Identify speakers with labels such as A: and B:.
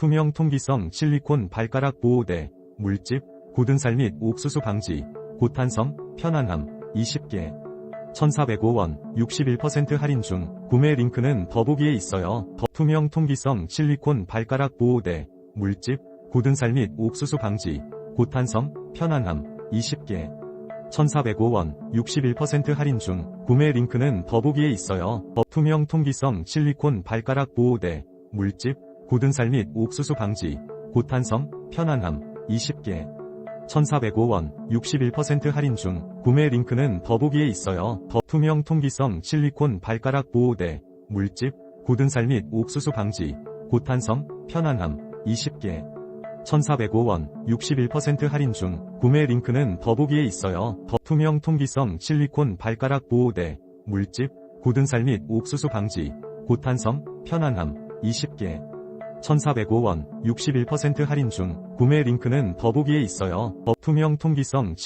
A: 투명 통기성 실리콘 발가락 보호대, 물집, 굳은살 및 옥수수 방지, 고탄성, 편안함, 20개. 1,405원, 61% 할인 중, 구매 링크는 더보기에 있어요. 더 투명 통기성 실리콘 발가락 보호대, 물집, 굳은살 및 옥수수 방지, 고탄성, 편안함, 20개. 1,405원, 61% 할인 중, 구매 링크는 더보기에 있어요. 더 투명 통기성 실리콘 발가락 보호대, 물집, 굳은살 및 옥수수 방지, 고탄성, 편안함, 20개. 1,405원, 61% 할인 중, 구매 링크는 더보기에 있어요. 더 투명 통기성 실리콘 발가락 보호대, 물집, 굳은살 및 옥수수 방지, 고탄성, 편안함, 20개. 1,405원, 61% 할인 중, 구매 링크는 더보기에 있어요. 더 투명 통기성 실리콘 발가락 보호대, 물집, 굳은살 및 옥수수 방지, 고탄성, 편안함, 20개. 1,405원, 61% 할인 중, 구매 링크는 더보기에 있어요. 더 투명 통기성 실